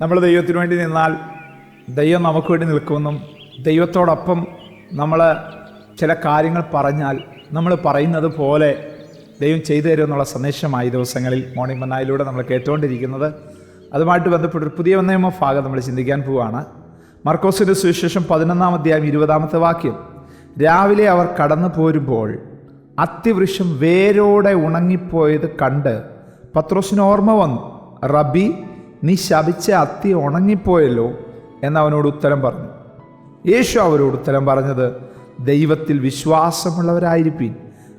നമ്മൾ ദൈവത്തിന് വേണ്ടി നിന്നാൽ ദൈവം നമുക്ക് വേണ്ടി നിൽക്കുമെന്നും ദൈവത്തോടൊപ്പം നമ്മൾ ചില കാര്യങ്ങൾ പറഞ്ഞാൽ നമ്മൾ പറയുന്നത് പോലെ ദൈവം ചെയ്തു തരുമെന്നുള്ള സന്ദേശമായി ദിവസങ്ങളിൽ മോർണിംഗ് മന്നായിലൂടെ നമ്മൾ കേട്ടുകൊണ്ടിരിക്കുന്നത്. അതുമായിട്ട് ബന്ധപ്പെട്ടൊരു പുതിയ നിയമ ഭാഗം നമ്മൾ ചിന്തിക്കാൻ പോവുകയാണ് മർക്കോസിന്റെ സുവിശേഷം പതിനൊന്നാം അധ്യായം ഇരുപതാമത്തെ വാക്യം. രാവിലെ അവർ കടന്നു പോരുമ്പോൾ അത്തിവൃക്ഷം വേരോടെ ഉണങ്ങിപ്പോയത് കണ്ട് പത്രോസിന് ഓർമ്മ വന്നു. റബി നീ ശപിച്ച അത്തി ഉണങ്ങിപ്പോയല്ലോ എന്നവനോട് ഉത്തരം പറഞ്ഞു. യേശു അവരോട് ഉത്തരം പറഞ്ഞത് ദൈവത്തിൽ വിശ്വാസമുള്ളവരായിരിക്കും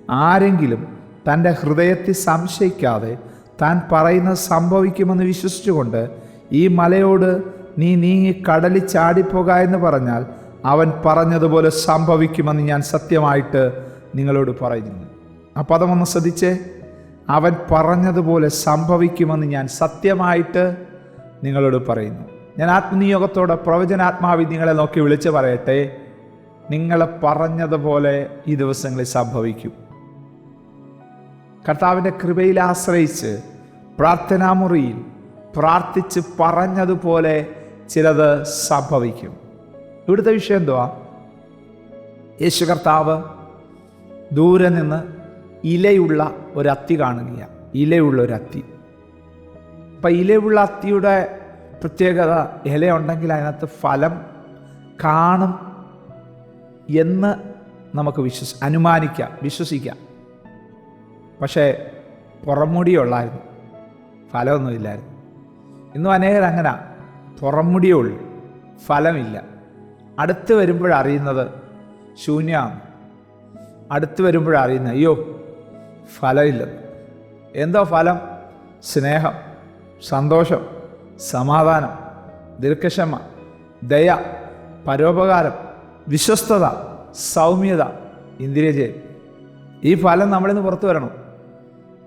ആരെങ്കിലും തന്റെ ഹൃദയത്തിൽ സംശയിക്കാതെ താൻ പറയുന്നത് സംഭവിക്കുമെന്ന് വിശ്വസിച്ചുകൊണ്ട് ഈ മലയോട് നീ നീങ്ങി കടലിൽ ചാടിപ്പോക എന്ന് പറഞ്ഞാൽ അവൻ പറഞ്ഞതുപോലെ സംഭവിക്കുമെന്ന് ഞാൻ സത്യമായിട്ട് നിങ്ങളോട് പറയുന്നു. ആ പദമൊന്ന് ശ്രദ്ധിച്ചേ. അവൻ പറഞ്ഞതുപോലെ സംഭവിക്കുമെന്ന് ഞാൻ സത്യമായിട്ട് നിങ്ങളോട് പറയുന്നു. ഞാൻ ആത്മനിയോഗത്തോടെ പ്രവചനാത്മാവി നിങ്ങളെ നോക്കി വിളിച്ചു പറയട്ടെ. നിങ്ങളെ പറഞ്ഞതുപോലെ ഈ ദിവസങ്ങളിൽ സംഭവിക്കും. കർത്താവിന്റെ കൃപയിൽ ആശ്രയിച്ച് പ്രാർത്ഥനാമുറിയിൽ പ്രാർത്ഥിച്ച് പറഞ്ഞതുപോലെ ചിലത് സംഭവിക്കും. ഇവിടുത്തെ വിഷയം എന്തുവാ? യേശു കർത്താവ് ദൂരെ നിന്ന് ഇലയുള്ള ഒരു അത്തി കാണുകയാണ്. ഇലയുള്ള ഒരു അത്തി അപ്പം ഇലയുള്ള അത്തിയുടെ പ്രത്യേകത ഇലയുണ്ടെങ്കിൽ അതിനകത്ത് ഫലം കാണും എന്ന് നമുക്ക് വിശ്വസി അനുമാനിക്കാം വിശ്വസിക്കാം. പക്ഷേ പുറംമുടിയുള്ളായിരുന്നു. ഫലമൊന്നുമില്ലായിരുന്നു ഇന്നും അനേകർ അങ്ങനെ. പുറംമുടിയേ ഉള്ളൂ. ഫലമില്ല. അടുത്ത് വരുമ്പോഴറിയുന്നത് ശൂന്യമാണ്. അടുത്ത് വരുമ്പോഴറിയുന്നത് അയ്യോ ഫലമില്ല എന്തോ ഫലം? സ്നേഹം. സന്തോഷം സമാധാനം ദീർഘക്ഷമ ദയ പരോപകാരം വിശ്വസ്തത സൗമ്യത ഇന്ദ്രിയജയം. ഈ ഫലം നമ്മളിൽ നിന്ന് പുറത്തു വരണം.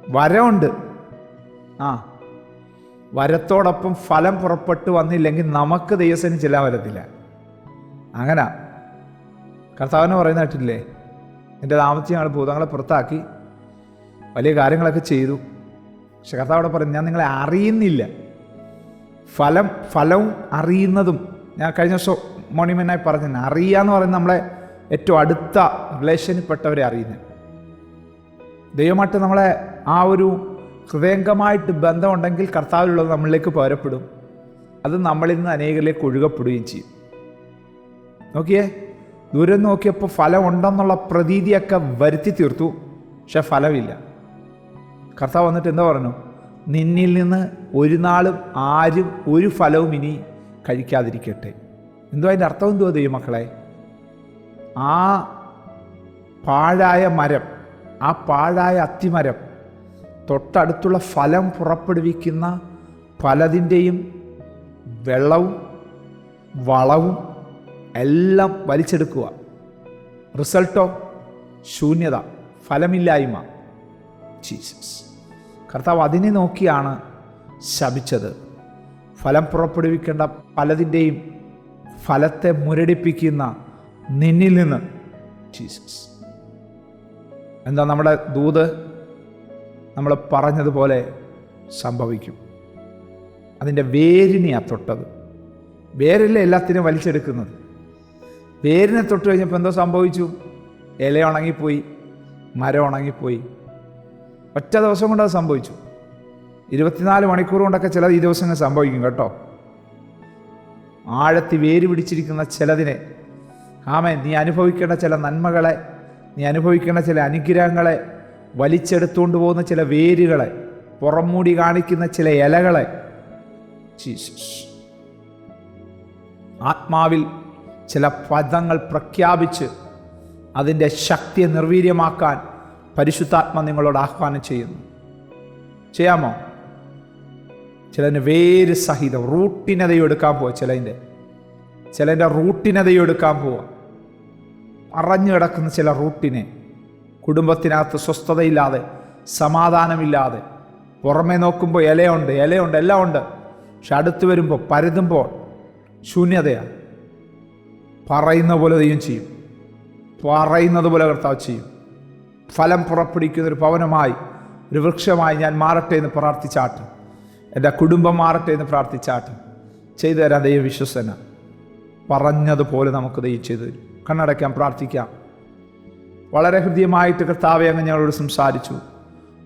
വരമുണ്ട് ആ വരത്തോടൊപ്പം ഫലം പുറപ്പെട്ടു വന്നില്ലെങ്കിൽ നമുക്ക് ദൈവസേന ചെല്ലാൻ വരത്തില്ല അങ്ങനെ. കർത്താവിനെ പറയുന്ന കേട്ടില്ലേ എന്റെ താമസിച്ച് ഞങ്ങൾ ഭൂതങ്ങളെ പുറത്താക്കി വലിയ കാര്യങ്ങളൊക്കെ ചെയ്തു. പക്ഷെ കർത്താവ് അവിടെ പറയും ഞാൻ നിങ്ങളെ അറിയുന്നില്ല. ഫലം ഫലവും അറിയുന്നതും. ഞാൻ കഴിഞ്ഞ ദിവസം മോണിമെന്റായി പറഞ്ഞു അറിയുക എന്ന് പറയുന്നത് നമ്മളെ ഏറ്റവും അടുത്ത റിലേഷനിൽപ്പെട്ടവരെ അറിയുന്നത്. ദൈവമായിട്ട് നമ്മളെ ആ ഒരു ഹൃദയംഗമായിട്ട് ബന്ധമുണ്ടെങ്കിൽ കർത്താവിലുള്ളത് നമ്മളിലേക്ക് പകരപ്പെടും. അത് നമ്മളിൽ നിന്ന് അനേകരിലേക്ക് ഒഴുകപ്പെടുകയും ചെയ്യും. നോക്കിയേ ദൂരം നോക്കിയപ്പോൾ ഫലം ഉണ്ടെന്നുള്ള പ്രതീതിയൊക്കെ വരുത്തി തീർത്തു പക്ഷെ ഫലമില്ല. കർത്താവ് വന്നിട്ട് എന്താ പറഞ്ഞു? നിന്നിൽ നിന്ന് ഒരു നാളും ആരും ഒരു ഫലവും ഇനി കഴിക്കാതിരിക്കട്ടെ. എന്തോ അതിന്റെ അർത്ഥം എന്തുവാ ദൈവമക്കളെ? ആ പാഴായ മരം ആ പാഴായ അത്തിമരം തൊട്ടടുത്തുള്ള ഫലം പുറപ്പെടുവിക്കുന്ന പലതിന്റെയും വെള്ളവും വളവും എല്ലാം വലിച്ചെടുക്കുക. റിസൾട്ടോ? ശൂന്യത ഫലമില്ലായ്മ. ജീസസ് കർത്താവ് അതിനെ നോക്കിയാണ് ശപിച്ചത്. ഫലം പുറപ്പെടുവിക്കേണ്ട പലതിന്റെയും ഫലത്തെ മുരടിപ്പിക്കുന്ന നിന്നിൽ നിന്ന് ജീസസ് എന്താ നമ്മുടെ ദൂത്? നമ്മൾ പറഞ്ഞതുപോലെ സംഭവിക്കും. അതിന്റെ വേരിനെയാ തൊട്ടത്. വേരല്ലേ എല്ലാത്തിനും വലിച്ചെടുക്കുന്നത്? വേരിനെ തൊട്ട് കഴിഞ്ഞപ്പോൾ എന്തോ സംഭവിച്ചു? ഇല ഉണങ്ങിപ്പോയി മരം ഉണങ്ങിപ്പോയി. ഒറ്റ ദിവസം കൊണ്ട് അത് സംഭവിച്ചു. ഇരുപത്തിനാല് മണിക്കൂർ കൊണ്ടൊക്കെ ചില ഈ ദിവസങ്ങൾ സംഭവിക്കും കേട്ടോ. ആഴത്തി വേര് പിടിച്ചിരിക്കുന്ന ചിലതിനെ ആമേ നീ അനുഭവിക്കേണ്ട ചില നന്മകളെ നീ അനുഭവിക്കേണ്ട ചില അനുഗ്രഹങ്ങളെ വലിച്ചെടുത്തുകൊണ്ട് പോകുന്ന ചില വേരുകളെ പുറംമൂടി കാണിക്കുന്ന ചില ഇലകളെ. ആത്മാവിൽ ചില പദങ്ങൾ പ്രഖ്യാപിച്ച് അതിന്റെ ശക്തിയെ നിർവീര്യമാക്കാൻ പരിശുദ്ധാത്മ നിങ്ങളോട് ആഹ്വാനം ചെയ്യുന്നു. ചെയ്യാമോ? ചിലതിന് വേര് സഹിതം റൂട്ടിനതയെടുക്കാൻ പോവുക ചിലതിന്റെ. ചിലതിന്റെ റൂട്ടിനതയെടുക്കാൻ പോവുക പറഞ്ഞു കിടക്കുന്ന ചില റൂട്ടിനെ. കുടുംബത്തിനകത്ത് സ്വസ്ഥതയില്ലാതെ സമാധാനമില്ലാതെ. പുറമേ നോക്കുമ്പോൾ ഇലയുണ്ട് ഇലയുണ്ട് എല്ലാം ഉണ്ട്. പക്ഷെ അടുത്ത് വരുമ്പോൾ പരുതുമ്പോൾ ശൂന്യതയാണ് പറയുന്ന പോലെ ദൈവം ചെയ്യും. പറയുന്നത് പോലെ കർത്താവ് ചെയ്യും. ഫലം പുറപ്പെടുവിക്കുന്ന ഒരു ഭവനമായി ഒരു വൃക്ഷമായി ഞാൻ മാറട്ടെ എന്ന് പ്രാർത്ഥിച്ചാട്ട്. എന്റെ കുടുംബം മാറട്ടെ എന്ന് പ്രാർത്ഥിച്ചാട്ട്. ചെയ്തു തരാൻ ദൈവ വിശ്വസന. പറഞ്ഞതുപോലെ നമുക്ക് ദൈവം ചെയ്തു തരും. കണ്ണടയ്ക്കാം പ്രാർത്ഥിക്കാം. വളരെ ഹൃദ്യമായിട്ട് കർത്താവെ അങ്ങ് ഞങ്ങളോട് സംസാരിച്ചു.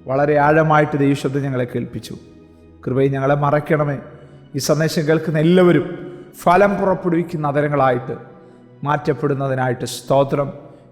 വളരെ ആഴമായിട്ട് ദൈവശബ്ദം ഞങ്ങളെ കേൾപ്പിച്ചു. കൃപയെ ഞങ്ങളെ മറയ്ക്കണമേ. ഈ സന്ദേശം കേൾക്കുന്ന എല്ലാവരും ഫലം പുറപ്പെടുവിക്കുന്ന അതരങ്ങളായിട്ട് മാറ്റപ്പെടുന്നതിനായിട്ട് സ്തോത്രം.